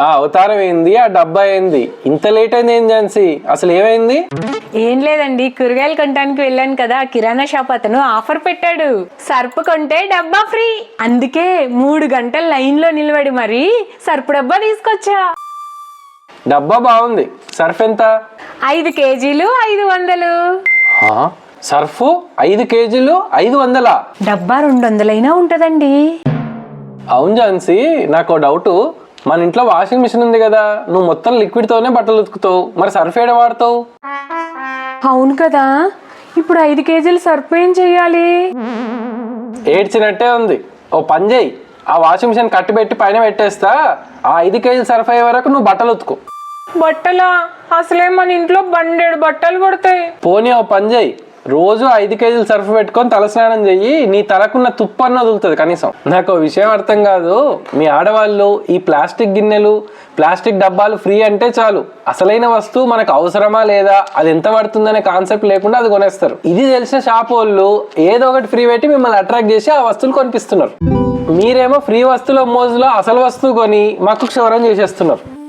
ఆ అవతారం ఏంది? ఆ డబ్బా ఏంది? ఇంత లేట్ అయింది ఏం ఝాన్సీ? అసలు ఏమైంది? ఏం లేదండి కూరగాయలు కొనడానికి వెళ్ళాను కదా కిరాణా షాప్ అతను ఆఫర్ పెట్టాడు. సర్పు కొంటే డబ్బా ఫ్రీ. అందుకే మూడు గంటల లైన్లో నిలబడి మరి సర్పు డబ్బా తీసుకొచ్చా. డబ్బా బాగుంది. సర్ఫ్ ఎంత? ఐదు కేజీలు ఐదు వందలు. ఆ, సర్ఫ్ ఐదు కేజీలు ఐదు వందలా? డబ్బా రెండు వందలైనా ఉంటదండి. అవును ఝాన్సీ నాకు డౌట్. మన ఇంట్లో వాషింగ్ మిషన్ ఉంది కదా నువ్వు మొత్తం లిక్విడ్ తోనే బట్టలు ఉతుకుతావు. మరి సర్ఫ్ ఏడ వాడతావు? అవును కదా ఇప్పుడు ఐదు కేజీలు సర్పు ఏం చెయ్యాలి? ఏడ్చినట్టే ఉంది. ఓ పని చేయి ఆ వాషింగ్ మిషన్ కట్టి పెట్టి పైన పెట్టేస్తా ఆ ఐదు కేజీలు సర్ఫ్ అయ్యే వరకు నువ్వు బట్టలు ఉతుకు. బట్టలా? అసలే మన ఇంట్లో బండేడు బట్టలు కొడతాయి. పోనీ ఓ పని చేయి రోజు ఐదు కేజీలు సర్ఫ్ పెట్టుకొని తలస్నానం చెయ్యి నీ తలకున్న తుప్పు అన్న వదులుతుంది కనీసం. నాకు విషయం అర్థం కాదు. మీ ఆడవాళ్ళు ఈ ప్లాస్టిక్ గిన్నెలు ప్లాస్టిక్ డబ్బాలు ఫ్రీ అంటే చాలు. అసలైన వస్తువు మనకు అవసరమా లేదా అది ఎంత పడుతుందనే కాన్సెప్ట్ లేకుండా అది కొనేస్తారు. ఇది తెలిసిన షాప్ వాళ్ళు ఏదో ఒకటి ఫ్రీ పెట్టి మిమ్మల్ని అట్రాక్ట్ చేసి ఆ వస్తువులు కొనిపిస్తున్నారు. మీరేమో ఫ్రీ వస్తువుల మోజులో అసలు వస్తువు కొని మాకు క్షవరం చేసేస్తున్నారు.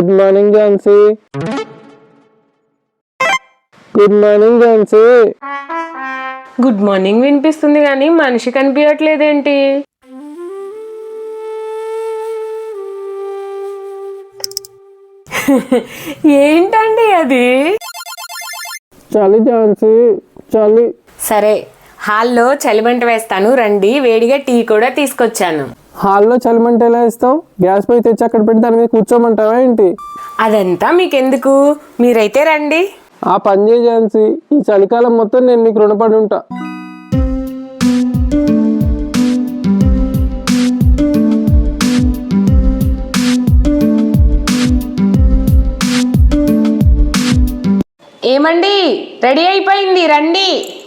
Good morning Jhansi good morning Jhansi good morning వినిపిస్తుంది కానీ మనిషి కనిపించట్లేదేంటి? ఏంటండి అది? చలి ఝాన్సీ చలి. సరే హాల్లో చలిమంట వేస్తాను రండి వేడిగా టీ కూడా తీసుకొచ్చాను. హాల్లో చలిమంట ఎలా ఇస్తావు? గ్యాస్ పై తెచ్చి అక్కడ పెట్టి దాని మీద కూర్చోమంటావా ఏంటి? అదంతా మీకెందుకు? మీరైతే రండి. ఆ పని చేయి ఝాన్సీ. ఈ చలికాలం మొత్తం నేను నీకు రుణపడి ఉంటా. ఏమండి? రెడీ అయిపోయింది. రండి.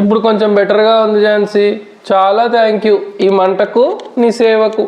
ఇప్పుడు కొంచెం బెటర్గా ఉంది ఝాన్సీ. చాలా థ్యాంక్ యూ ఈ మంటకు నీ సేవకు.